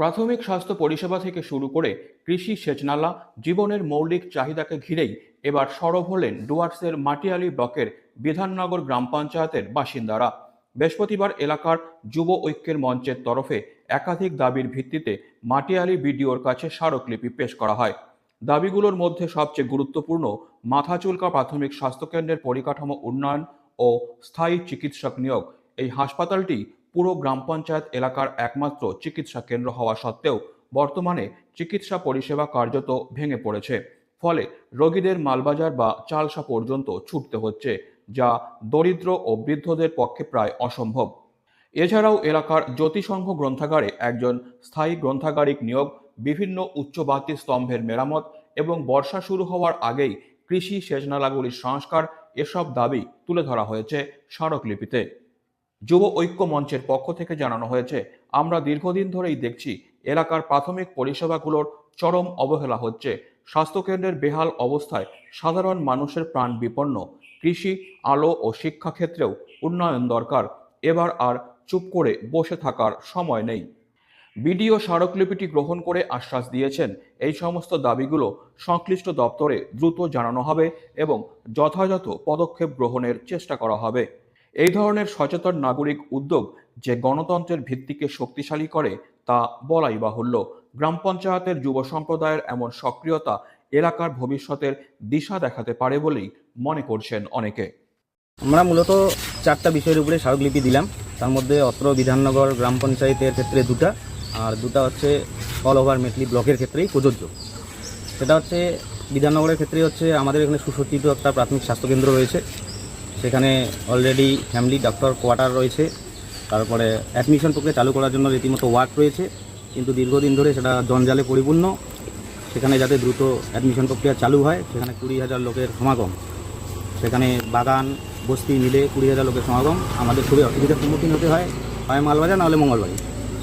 প্রাথমিক স্বাস্থ্য পরিষেবা থেকে শুরু করে কৃষি সেচনালা, জীবনের মৌলিক চাহিদাকে ঘিরেই এবার সরব হলেন ডুয়ার্সের মাটিয়ালি ব্লকের বিধাননগর গ্রাম পঞ্চায়েতের বাসিন্দারা। বৃহস্পতিবার এলাকার যুব ঐক্যের মঞ্চের তরফে একাধিক দাবির ভিত্তিতে মাটিয়ালি বিডিওর কাছে স্মারকলিপি পেশ করা হয়। দাবিগুলোর মধ্যে সবচেয়ে গুরুত্বপূর্ণ মাথাচুলকা প্রাথমিক স্বাস্থ্যকেন্দ্রের পরিকাঠামো উন্নয়ন ও স্থায়ী চিকিৎসক নিয়োগ। এই হাসপাতালটি পুরো গ্রাম পঞ্চায়েত এলাকার একমাত্র চিকিৎসা কেন্দ্র হওয়া সত্ত্বেও বর্তমানে চিকিৎসা পরিষেবা কার্যত ভেঙে পড়েছে। ফলে রোগীদের মালবাজার বা চালসা পর্যন্ত ছুটতে হচ্ছে, যা দরিদ্র ও বৃদ্ধদের পক্ষে প্রায় অসম্ভব। এছাড়াও এলাকার জ্যোতিসংঘ গ্রন্থাগারে একজন স্থায়ী গ্রন্থাগারিক নিয়োগ, বিভিন্ন উচ্চবাতি স্তম্ভের মেরামত এবং বর্ষা শুরু হওয়ার আগেই কৃষি সেচনালাগুলির সংস্কার, এসব দাবি তুলে ধরা হয়েছে স্মারকলিপিতে। যুব ঐক্য মঞ্চের পক্ষ থেকে জানানো হয়েছে, আমরা দীর্ঘদিন ধরেই দেখছি এলাকার প্রাথমিক পরিষেবাগুলোর চরম অবহেলা হচ্ছে। স্বাস্থ্যকেন্দ্রের বেহাল অবস্থায় সাধারণ মানুষের প্রাণ বিপন্ন। কৃষি, আলো ও শিক্ষা ক্ষেত্রেও উন্নয়ন দরকার। এবার আর চুপ করে বসে থাকার সময় নেই। বিডিও স্মারকলিপিটি গ্রহণ করে আশ্বাস দিয়েছেন, এই সমস্ত দাবিগুলো সংশ্লিষ্ট দপ্তরে দ্রুত জানানো হবে এবং যথাযথ পদক্ষেপ গ্রহণের চেষ্টা করা হবে। এই ধরনের সচেতন নাগরিক উদ্যোগ যে গণতন্ত্রের ভিত্তিকে শক্তিশালী করে তা বলাই বাহুল্য। গ্রাম পঞ্চায়েতের যুব সম্প্রদায়ের এমন সক্রিয়তা এলাকার ভবিষ্যতের দিশা দেখাতে পারে বলেই মনে করছেন অনেকে। আমরা মূলত চারটা বিষয়ের উপরে স্মারকলিপি দিলাম। তার মধ্যে অত্র বিধাননগর গ্রাম পঞ্চায়েতের ক্ষেত্রে দুটা, আর দুটা হচ্ছে অল ওভার মেটলি ব্লকের ক্ষেত্রেই প্রযোজ্য। সেটা হচ্ছে বিধাননগরের ক্ষেত্রে হচ্ছে আমাদের এখানে সুসজ্জিত একটা প্রাথমিক স্বাস্থ্যকেন্দ্র রয়েছে। সেখানে অলরেডি ফ্যামিলি ডক্টর কোয়ার্টার রয়েছে। তারপরে অ্যাডমিশন প্রক্রিয়া চালু করার জন্য রীতিমতো ওয়ার্ক রয়েছে। কিন্তু দীর্ঘদিন ধরে সেটা জঞ্জালে পরিপূর্ণ। সেখানে যাতে দ্রুত অ্যাডমিশন প্রক্রিয়া চালু হয়, সেখানে কুড়ি হাজার লোকের সমাগম। সেখানে বাগান, বস্তি মিলে কুড়ি হাজার লোকের সমাগম। আমাদের খুবই অসুবিধার সম্মুখীন হতে হয়। হয় মালবাজার, নাহলে মঙ্গলবাড়ি।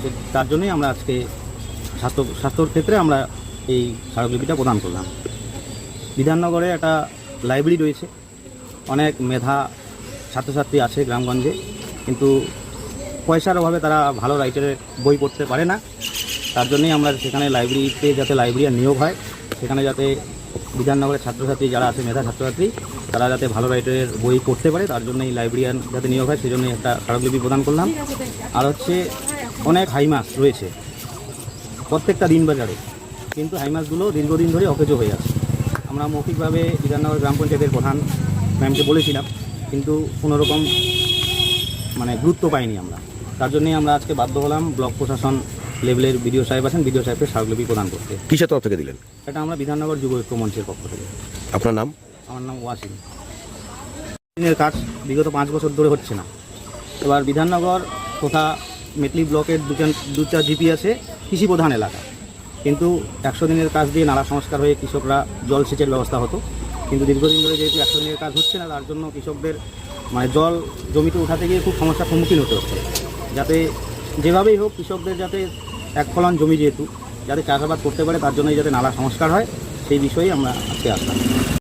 সে, তার জন্যই আমরা আজকে স্বাস্থ্য, স্বাস্থ্যর ক্ষেত্রে আমরা এই স্মারকলিপিটা প্রদান করলাম। বিধাননগরে একটা লাইব্রেরি রয়েছে। অনেক মেধা ছাত্রছাত্রী আছে গ্রামগঞ্জে, কিন্তু পয়সার অভাবে তারা ভালো রাইটারের বই পড়তে পারে না। তার জন্যই আমরা সেখানে লাইব্রেরিতে যাতে লাইব্রেরিয়ান নিয়োগ হয়, সেখানে যাতে বিধাননগরের ছাত্রছাত্রী যারা আছে, মেধা ছাত্রছাত্রী, তারা যাতে ভালো রাইটারের বই পড়তে পারে, তার জন্যই লাইব্রেরিয়ান যাতে নিয়োগ হয় সেই জন্য একটা স্মারকলিপি প্রদান করলাম। আর হচ্ছে অনেক হাই মাস রয়েছে, প্রত্যেকটা দিন বাজারে, কিন্তু হাই মাসগুলো দীর্ঘদিন ধরে অকেজো হয়ে আছে। আমরা মৌখিকভাবে বিধাননগর গ্রাম পঞ্চায়েতের প্রধান ম্যামকে বলেছিলাম কিন্তু কোনোরকম মানে গুরুত্ব পাইনি আমরা। তার জন্যই আমরা আজকে বাধ্য হলাম ব্লক প্রশাসন লেভেলের বিডিও সাহেব আছেন বিডিও সাহেবকে স্মারকলিপি প্রদান করতে। কিসের তরফ থেকে দিলেন? এটা আমরা বিধাননগর যুব ঐক্য মঞ্চের পক্ষ থেকে। আপনার নাম? আমার নাম ওয়াসিম। দিনের কাজ বিগত পাঁচ বছর ধরে হচ্ছে না। এবার বিধাননগর তথা মেটলি ব্লকের দুজন দু চার জিপি আছে কৃষি প্রধান এলাকা। কিন্তু একশো দিনের কাজ দিয়ে নালা সংস্কার হয়ে কৃষকরা জল সেচের ব্যবস্থা হতো। কিন্তু দীর্ঘদিন ধরে যেহেতু একশো দিনের কাজ হচ্ছে না, তার জন্য কৃষকদের মানে জল জমিতে উঠাতে গিয়ে খুব সমস্যার সম্মুখীন হতে হচ্ছে। যাতে যেভাবেই হোক কৃষকদের যাতে এক ফলন জমি যেহেতু, যাতে চাষাবাদ করতে পারে, তার জন্যই যাতে নালা সংস্কার হয়, সেই বিষয়েই আমরা আজকে আসলাম।